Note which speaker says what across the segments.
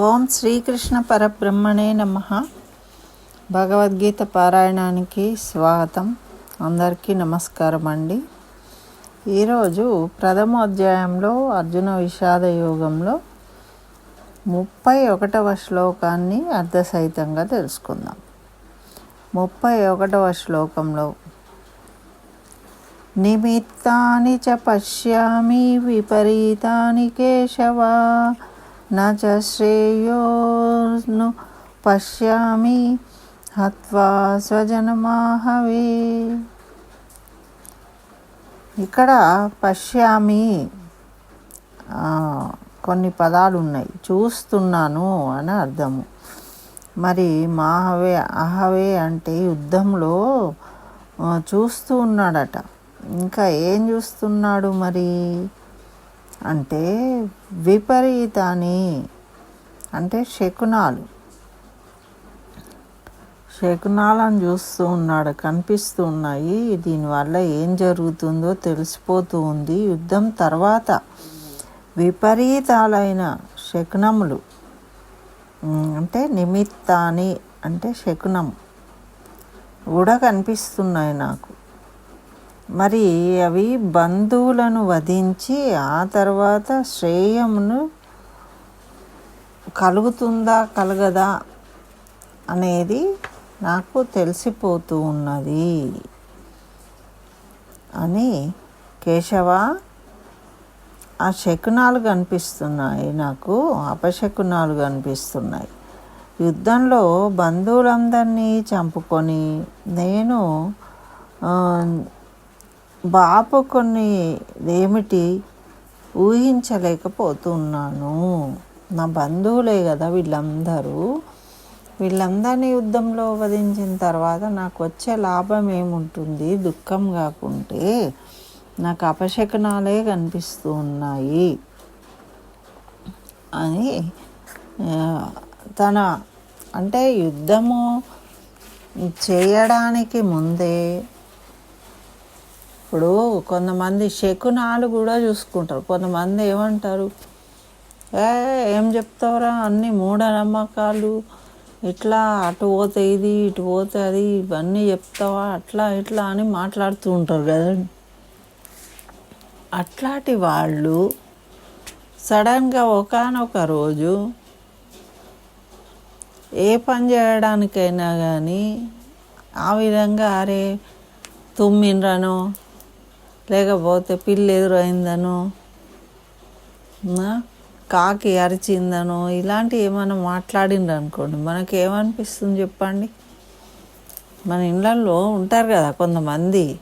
Speaker 1: ఓం శ్రీకృష్ణ పరబ్రహ్మణే నమ. భగవద్గీత పారాయణానికి స్వాగతం. అందరికీ నమస్కారం అండి. ఈరోజు ప్రథమ అధ్యాయంలో అర్జున విషాద యోగంలో ముప్పై ఒకటవ శ్లోకాన్ని అర్ధసహితంగా తెలుసుకుందాం. ముప్పై ఒకటవ శ్లోకంలో నిమిత్తాని చ పశ్యామి విపరీతాని కేశవ న చ శ్రేయోను పశ్యామి హత్వా స్వజనమాహవే ఇక్కడ పశ్యామి కొన్ని పదాలు ఉన్నాయి చూస్తున్నాను అని అర్థము. మరి మాహవే అహవే అంటే యుద్ధంలో చూస్తూ ఉన్నాడట. ఇంకా ఏం చూస్తున్నాడు మరి? అంటే విపరీతాన్ని అంటే శకునాలు. శకునాలను చూస్తూ ఉన్నాడు కనిపిస్తూ ఉన్నాయి. దీనివల్ల ఏం జరుగుతుందో తెలిసిపోతూ ఉంది. యుద్ధం తర్వాత విపరీతాలైన శకునములు అంటే నిమిత్తాని అంటే శకునం కూడా కనిపిస్తున్నాయి నాకు. మరి అవి బంధువులను వధించి ఆ తర్వాత శ్రేయమును కలుగుతుందా కలగదా అనేది నాకు తెలిసిపోతూ ఉన్నది అని కేశవ ఆ శకునాలు కనిపిస్తున్నాయి నాకు అపశకునాలు కనిపిస్తున్నాయి. యుద్ధంలో బంధువులందరినీ చంపుకొని నేను బాపు కొన్ని ఏమిటి ఊహించలేకపోతున్నాను. నా బంధువులే కదా వీళ్ళందరూ. వీళ్ళందరినీ యుద్ధంలో వధించిన తర్వాత నాకు వచ్చే లాభం ఏముంటుంది? దుఃఖం కాకుంటే నాకు అపశకనాలే కనిపిస్తూ ఉన్నాయి అని తన అంటే యుద్ధము చేయడానికి ముందే ఇప్పుడు కొంతమంది శకునాలు కూడా చూసుకుంటారు. కొంతమంది ఏమంటారు? ఏ ఏం చెప్తావురా? అన్ని మూఢనమ్మకాలు. ఇట్లా అటు పోతే ఇది ఇటు పోతే అది ఇవన్నీ చెప్తావా? అట్లా ఇట్లా అని మాట్లాడుతూ ఉంటారు కదండి. అట్లాంటి వాళ్ళు సడన్గా ఒకానొక రోజు ఏ పని చేయడానికైనా కానీ ఆ విధంగా అరే తుమ్మిండ్రనో లేకపోతే పిల్లి ఎదురైందనో కాకి అరిచిందనో ఇలాంటివి ఏమైనా మాట్లాడిండ్రు అనుకోండి. మనకి ఏమనిపిస్తుంది చెప్పండి? మన ఇళ్ళల్లో ఉంటారు కదా కొంతమంది.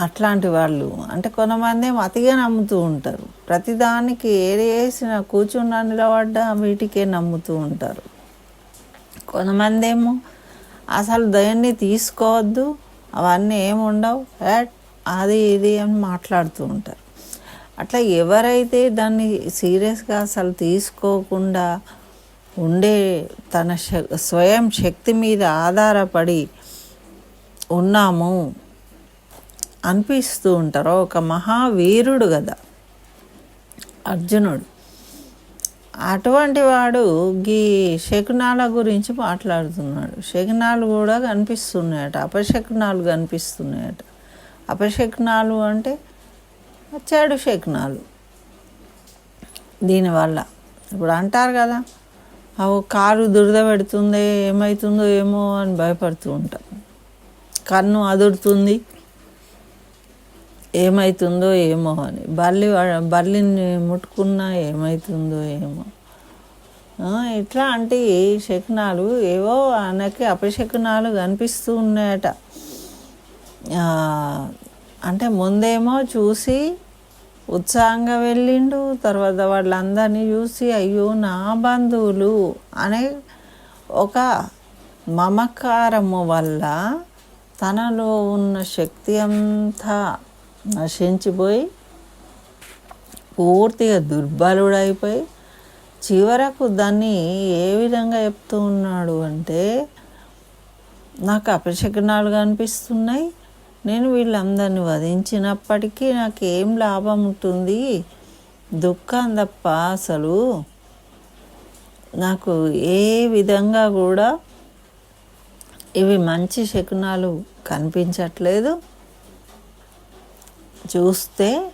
Speaker 1: అట్లాంటి వాళ్ళు. అంటే కొంతమంది ఏమో అతిగా నమ్ముతూ ఉంటారు. ప్రతిదానికి ఏది వేసిన కూర్చున్నా నిలబడ్డా వీటికే నమ్ముతూ ఉంటారు. కొంతమంది ఏమో అసలు దయాన్ని తీసుకోవద్దు అవన్నీ ఏముండవు. ఏట్ అది ఇది అని మాట్లాడుతూ ఉంటారు. అట్లా ఎవరైతే దాన్ని సీరియస్గా అసలు తీసుకోకుండా ఉండే తన శ- స్వయం శక్తి మీద ఆధారపడి ఉన్నాము అనిపిస్తూ ఉంటారో. ఒక మహావీరుడు కదా అర్జునుడు. అటువంటి వాడు గీ శకునాల గురించి మాట్లాడుతున్నాడు. శకునాలు కూడా కనిపిస్తున్నాయట అపశకునాలు కనిపిస్తున్నాయట. అపశకునాలు అంటే చెడు శకునాలు. దీనివల్ల ఇప్పుడు అంటారు కదా అవు కారు దురద పెడుతుంది ఏమవుతుందో ఏమో అని భయపడుతూ ఉంటాం. కన్ను అదురుతుంది ఏమవుతుందో ఏమో అని. బల్లి బల్లిని ముట్టుకున్నా ఏమవుతుందో ఏమో. ఇట్లా అంటే శకునాలు ఏవో ఆయనకి అపశకునాలు కనిపిస్తూ ఉన్నాయట. అంటే ముందేమో చూసి ఉత్సాహంగా వెళ్ళిండు తర్వాత వాళ్ళందరినీ చూసి అయ్యో నా బంధువులు అనే ఒక మమకారము వల్ల తనలో ఉన్న శక్తి అంతా నశించిపోయి పూర్తిగా దుర్బలుడైపోయి చివరకు దాన్ని ఏ విధంగా చెప్తూ ఉన్నాడు అంటే నాకు అపశకునాలు కనిపిస్తున్నాయి నేను వీళ్ళందరిని వధించినప్పటికీ నాకు ఏం లాభం ఉంటుంది? దుఃఖం తప్ప అసలు. నాకు ఏ విధంగా కూడా ఇవి మంచి శకునాలు కనిపించట్లేదు. చూస్తే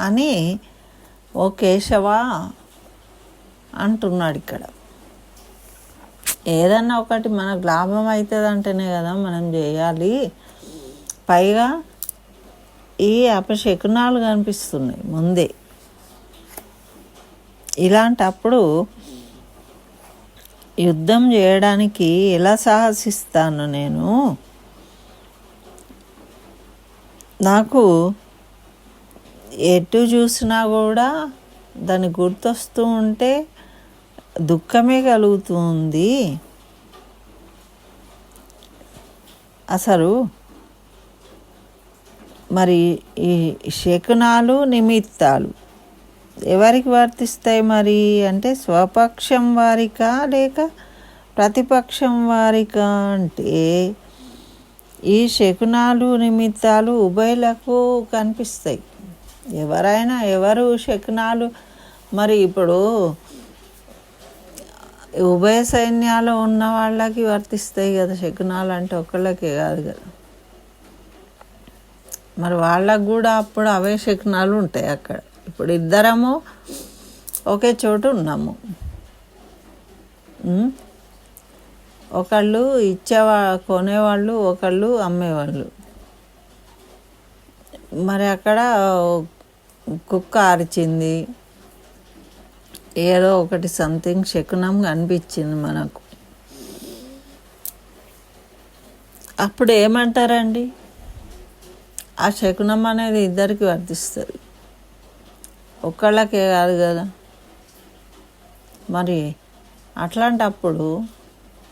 Speaker 1: అని ఓ కేశవా అంటున్నాడు ఇక్కడ. ఏదన్నా ఒకటి మనకు లాభం అవుతుంది అంటేనే కదా మనం చేయాలి. పైగా ఈ అపశకునాలు కనిపిస్తున్నాయి ముందే. ఇలాంటప్పుడు యుద్ధం చేయడానికి ఎలా సాహసిస్తాను నేను? నాకు ఎటు చూసినా కూడా దాన్ని గుర్తొస్తూ ఉంటే దుఃఖమే కలుగుతుంది. అసలు మరి ఈ శకునాలు నిమిత్తాలు ఎవరికి వర్తిస్తాయి మరి? అంటే స్వపక్షం వారికా లేక ప్రతిపక్షం వారికా అంటే ఈ శకునాలు నిమిత్తాలు ఉభయలకు కనిపిస్తాయి. ఎవరైనా ఎవరు శకునాలు మరి ఇప్పుడు ఉభయ సైన్యాలు ఉన్న వాళ్ళకి వర్తిస్తాయి కదా శకునాలు అంటే ఒకళ్ళకే కాదు కదా. మరి వాళ్ళకు కూడా అప్పుడు అవే శకునాలు ఉంటాయి అక్కడ. ఇప్పుడు ఇద్దరము ఒకే చోటు ఉన్నాము. ఒకళ్ళు ఇచ్చేవా కొనేవాళ్ళు ఒకళ్ళు అమ్మేవాళ్ళు. మరి అక్కడ కుక్క అరిచింది ఏదో ఒకటి సంథింగ్ శకునం అనిపించింది మనకు. అప్పుడు ఏమంటారండి? ఆ శకునం అనేది ఇద్దరికి వర్తిస్తుంది. ఒక్కళ్ళకే కాదు కదా. మరి అట్లాంటప్పుడు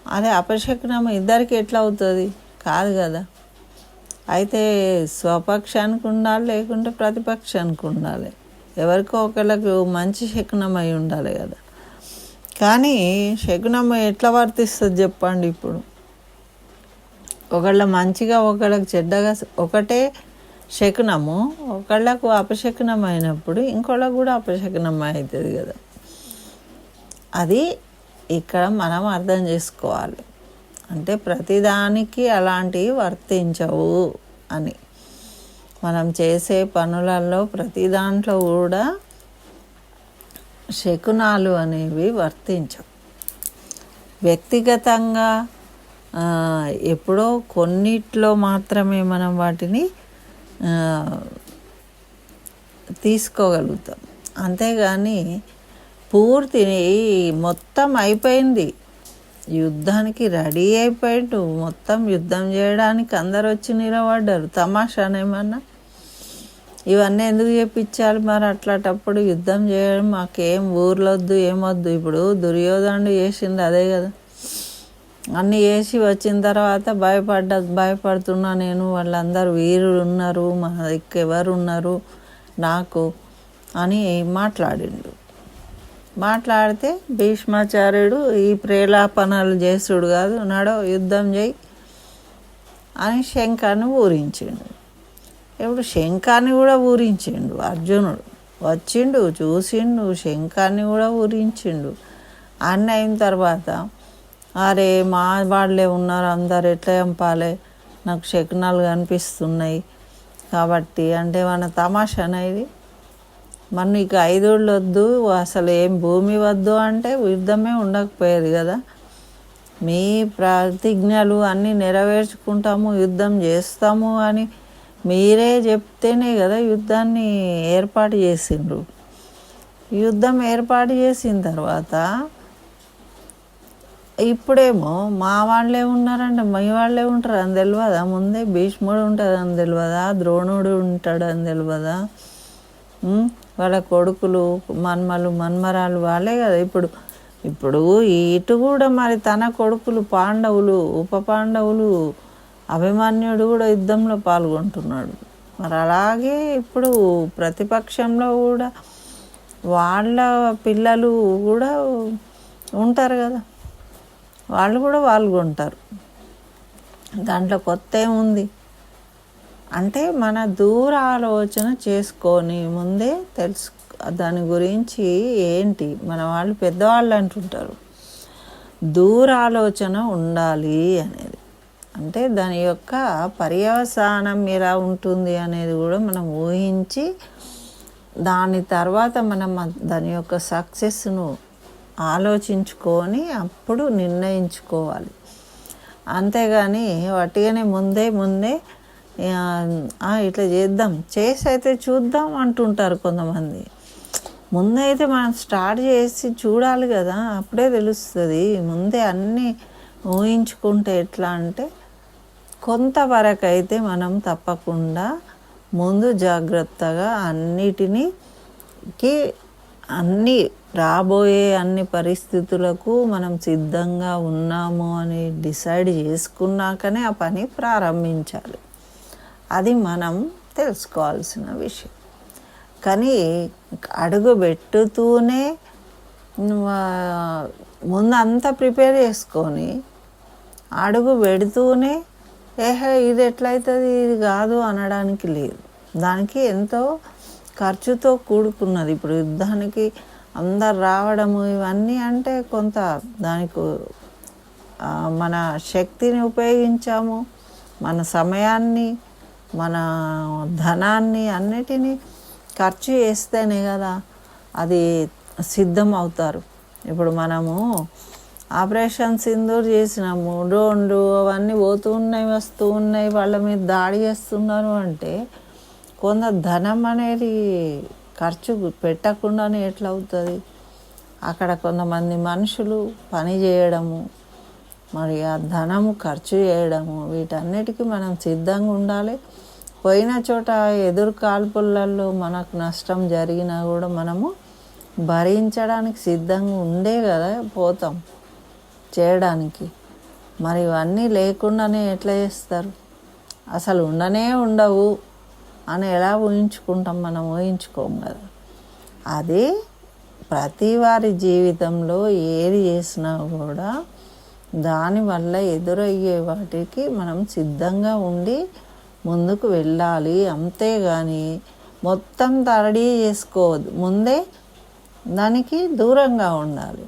Speaker 1: అదే అపశకునం ఇద్దరికి ఎట్లా అవుతుంది? కాదు కదా. అయితే స్వపక్షానికి ఉండాలి లేకుంటే ప్రతిపక్షానికి ఉండాలి. ఎవరికో ఒకళ్ళకు మంచి శకునమై ఉండాలి కదా. కానీ శకునం ఎట్లా వర్తిస్తుంది చెప్పండి ఇప్పుడు. ఒకళ్ళ మంచిగా ఒకళ్ళకి చెడ్డగా ఒకటే శకునము ఒకళ్ళకు అపశకునం అయినప్పుడు ఇంకోళ్ళకు కూడా అపశకునం అవుతుంది కదా. అది ఇక్కడ మనం అర్థం చేసుకోవాలి. అంటే ప్రతిదానికి అలాంటివి వర్తించవు అని. మనం చేసే పనులలో ప్రతి దాంట్లో కూడా శకునాలు అనేవి వర్తించవు. వ్యక్తిగతంగా ఎప్పుడో కొన్నిట్లో మాత్రమే మనం వాటిని తీసుకోగలుగుతాం. అంతేగాని పూర్తి మొత్తం అయిపోయింది. యుద్ధానికి రెడీ అయిపోయాడు. మొత్తం యుద్ధం చేయడానికి అందరు వచ్చి నిలబడ్డారు. తమాషానేమన్నా? ఇవన్నీ ఎందుకు చెప్పించాలి మరి? అట్లాంటప్పుడు యుద్ధం చేయడం మాకేం ఊర్లొద్దు ఏమొద్దు. ఇప్పుడు దుర్యోధనుడు చేసింది అదే కదా. అన్నీ వేసి వచ్చిన తర్వాత భయపడ్డ భయపడుతున్నా నేను. వాళ్ళందరూ వీరులు ఉన్నారు మా దిక్కు ఎవరు ఉన్నారు? నాకు అని మాట్లాడిండు. మాట్లాడితే భీష్మాచార్యుడు ఈ ప్రేలాపనలు చేసుడు కాదు. నడో యుద్ధం చేయి అని శంఖాన్ని ఊరించిండు. ఇప్పుడు శంఖాన్ని కూడా ఊరించిండు అర్జునుడు. వచ్చిండు చూసిండు శంఖాన్ని కూడా ఊరించిండు. అన్న అయిన తర్వాత అరే మా వాళ్ళే ఉన్నారు అందరు ఎట్లా చంపాలి? నాకు శకునాలు కనిపిస్తున్నాయి కాబట్టి అంటే మన తమాషా అనేది? మన నీకు ఐదోళ్ళు వద్దు అసలు ఏం భూమి వద్దు అంటే యుద్ధమే ఉండకపోయేది కదా. మీ ప్రతిజ్ఞలు అన్నీ నెరవేర్చుకుంటాము యుద్ధం చేస్తాము అని మీరే చెప్తేనే కదా యుద్ధాన్ని ఏర్పాటు చేసిండ్రు. యుద్ధం ఏర్పాటు చేసిన తర్వాత ఇప్పుడేమో మా వాళ్ళే ఉన్నారంటే మీ వాళ్ళే ఉంటారు అని తెలియదా ముందే భీష్ముడు ఉంటుంది అని తెలియదా ద్రోణుడు ఉంటాడు అని తెలియదా వాళ్ళ కొడుకులు మన్మలు మన్మరాలు వాళ్ళే కదా ఇప్పుడు. ఇప్పుడు ఇటు కూడా మరి తన కొడుకులు పాండవులు ఉప పాండవులు అభిమన్యుడు కూడా యుద్ధంలో పాల్గొంటున్నాడు. మరి అలాగే ఇప్పుడు ప్రతిపక్షంలో కూడా వాళ్ళ పిల్లలు కూడా ఉంటారు కదా. వాళ్ళు కూడా పాల్గొంటారు. దాంట్లో కొత్త ఏముంది? అంటే మన దూర ఆలోచన చేసుకొని ముందే తెలుసు దాని గురించి ఏంటి? మన వాళ్ళు పెద్దవాళ్ళు అంటుంటారు. దూరాలోచన ఉండాలి అనేది. అంటే దాని యొక్క పర్యవసానం ఎలా ఉంటుంది అనేది కూడా మనం ఊహించి దాని తర్వాత మనం దాని యొక్క సక్సెస్ను ఆలోచించుకొని అప్పుడు నిర్ణయించుకోవాలి. అంతేగాని వట్టిగానే ముందే ముందే ఇట్లా చేద్దాం. చేసి అయితే చూద్దాం అంటుంటారు కొంతమంది. ముందైతే మనం స్టార్ట్ చేసి చూడాలి కదా అప్పుడే తెలుస్తుంది. ముందే అన్నీ ఊహించుకుంటే ఎట్లా అంటే కొంతవరకు అయితే మనం తప్పకుండా ముందు జాగ్రత్తగా అన్నిటినీ అన్ని రాబోయే అన్ని పరిస్థితులకు మనం సిద్ధంగా ఉన్నాము అని డిసైడ్ చేసుకున్నాకనే ఆ పని ప్రారంభించాలి. అది మనం తెలుసుకోవాల్సిన విషయం. కానీ అడుగు పెట్టుతూనే ముందంతా ముందు ప్రిపేర్ చేసుకొని అడుగు పెడుతూనే ఏహే ఇది ఎట్లయితుంది ఇది కాదు అనడానికి లేదు. దానికి ఎంతో ఖర్చుతో కూడుకున్నది. ఇప్పుడు యుద్ధానికి అందరు రావడము ఇవన్నీ అంటే కొంత దానికి మన శక్తిని ఉపయోగించాము మన సమయాన్ని మన ధనాన్ని అన్నిటినీ ఖర్చు చేస్తేనే కదా అది సిద్ధం అవుతారు ఇప్పుడు మనము ఆపరేషన్ సింధూర్ చేసినాము డ్రోన్లు అవన్నీ పోతూ ఉన్నాయి వస్తూ ఉన్నాయి వాళ్ళ మీద దాడి చేస్తున్నారు అంటే కొంత ధనం అనేది ఖర్చు పెట్టకుండానే ఎట్లా అవుతుంది అక్కడ కొంతమంది మనుషులు పని చేయడము మరి ఆ ధనము ఖర్చు చేయడము వీటన్నిటికీ మనం సిద్ధంగా ఉండాలి. పోయిన చోట ఎదురు కాల్పులలో మనకు నష్టం జరిగినా కూడా మనము భరించడానికి సిద్ధంగా ఉండే కదా పోతాం చేయడానికి. మరి ఇవన్నీ లేకుండానే ఎట్లా చేస్తారు? అసలు ఉండనే ఉండవు అని ఎలా ఊహించుకుంటాం? మనం ఊహించుకోం కదా. అది ప్రతి వారి జీవితంలో ఏది చేసినా కూడా దానివల్ల ఎదురయ్యే వాటికి మనం సిద్ధంగా ఉండి ముందుకు వెళ్ళాలి. అంతేగాని మొత్తం తరడీ చేసుకోవద్దు. ముందే దానికి దూరంగా ఉండాలి.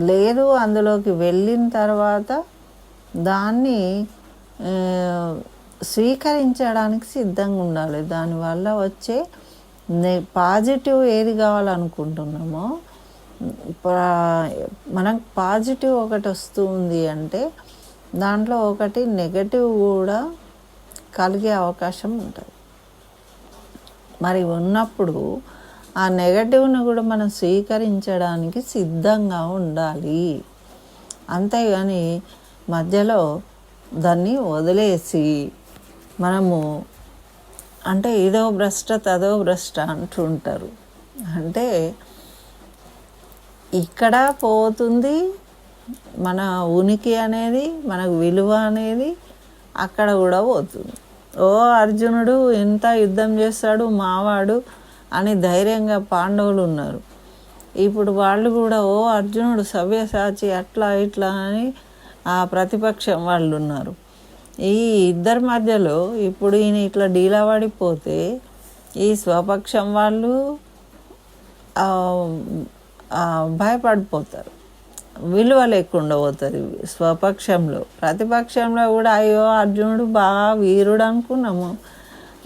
Speaker 1: లేదు అందులోకి వెళ్ళిన తర్వాత దాన్ని స్వీకరించడానికి సిద్ధంగా ఉండాలి. దానివల్ల వచ్చే పాజిటివ్ ఏది కావాలనుకుంటున్నామో మనకు పాజిటివ్ ఒకటి వస్తుంది అంటే దాంట్లో ఒకటి నెగటివ్ కూడా కలిగే అవకాశం ఉంటుంది. మరి ఉన్నప్పుడు ఆ నెగటివ్ను కూడా మనం స్వీకరించడానికి సిద్ధంగా ఉండాలి. అంతేగాని మధ్యలో దాన్ని వదిలేసి మనము అంటే ఇదో భ్రష్ట తదో భ్రష్ట అంటుంటారు. అంటే ఇక్కడ పోతుంది మన ఉనికి అనేది మనకు విలువ అనేది అక్కడ కూడా పోతుంది. ఓ అర్జునుడు ఎంత యుద్ధం చేస్తాడు మావాడు అని ధైర్యంగా పాండవులు ఉన్నారు. ఇప్పుడు వాళ్ళు కూడా ఓ అర్జునుడు సవ్యసాచి అట్లా ఇట్లా అని ఆ ప్రతిపక్షం వాళ్ళు ఉన్నారు. ఈ ఇద్దరి మధ్యలో ఇప్పుడు ఈయన ఇట్లా డీలా పడిపోతే ఈ స్వపక్షం వాళ్ళు భయపడిపోతారు. విలువ లేకుండా పోతుంది స్వపక్షంలో. ప్రతిపక్షంలో కూడా అయ్యో అర్జునుడు బాగా వీరుడు అనుకున్నాము.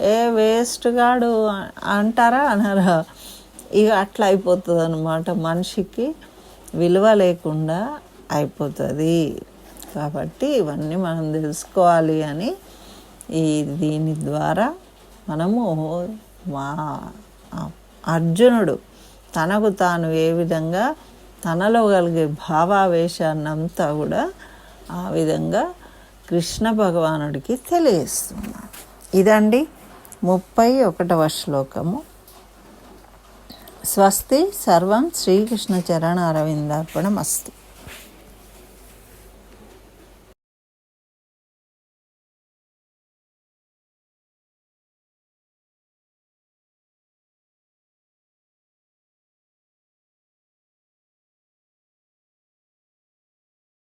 Speaker 1: ఏ వేస్ట్ గాడు అంటారా అనరా? ఇక అట్లా అయిపోతుంది అనమాట మనిషికి. విలువ లేకుండా అయిపోతుంది. కాబట్టి ఇవన్నీ మనం తెలుసుకోవాలి అని ఈ దీని ద్వారా మనము మా అర్జునుడు తనకు తాను ఏ విధంగా తనలో కలిగే భావావేశాన్నంతా కూడా ఆ విధంగా కృష్ణ భగవానుడికి తెలియజేస్తున్నాడు ఇదండి ముప్పై ఒకటవ శ్లోకము. స్వస్తి సర్వం శ్రీకృష్ణ చరణ అరవిందార్పణం అస్తు